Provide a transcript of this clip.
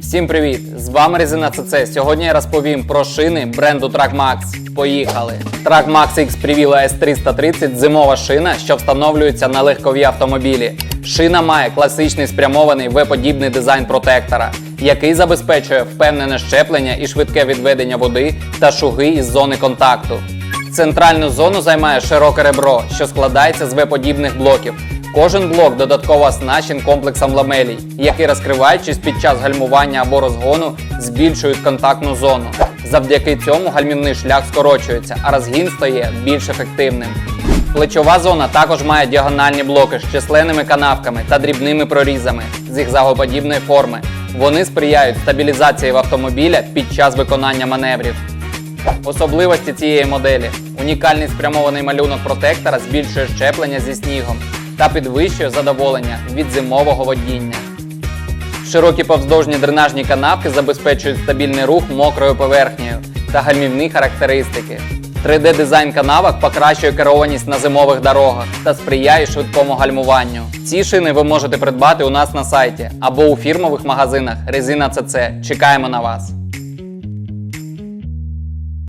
Всім привіт! З вами Резина ЦЦ. Сьогодні я розповім про шини бренду TrackMax. Поїхали! TrackMax X Previla S330 зимова шина, що встановлюється на легкові автомобілі. Шина має класичний спрямований V-подібний дизайн протектора, який забезпечує впевнене щеплення і швидке відведення води та шуги із зони контакту. Центральну зону займає широке ребро, що складається з V-подібних блоків. Кожен блок додатково оснащен комплексом ламелій, які розкриваючись під час гальмування або розгону, збільшують контактну зону. Завдяки цьому гальмівний шлях скорочується, а розгін стає більш ефективним. Плечова зона також має діагональні блоки з численними канавками та дрібними прорізами зігзагоподібної форми. Вони сприяють стабілізації в автомобіля під час виконання маневрів. Особливості цієї моделі: унікальний спрямований малюнок протектора збільшує щеплення зі снігом та підвищує задоволення від зимового водіння. Широкі повздовжні дренажні канавки забезпечують стабільний рух мокрою поверхнею та гальмівні характеристики. 3D-дизайн канавок покращує керованість на зимових дорогах та сприяє швидкому гальмуванню. Ці шини ви можете придбати у нас на сайті або у фірмових магазинах Резина ЦЦ. Чекаємо на вас!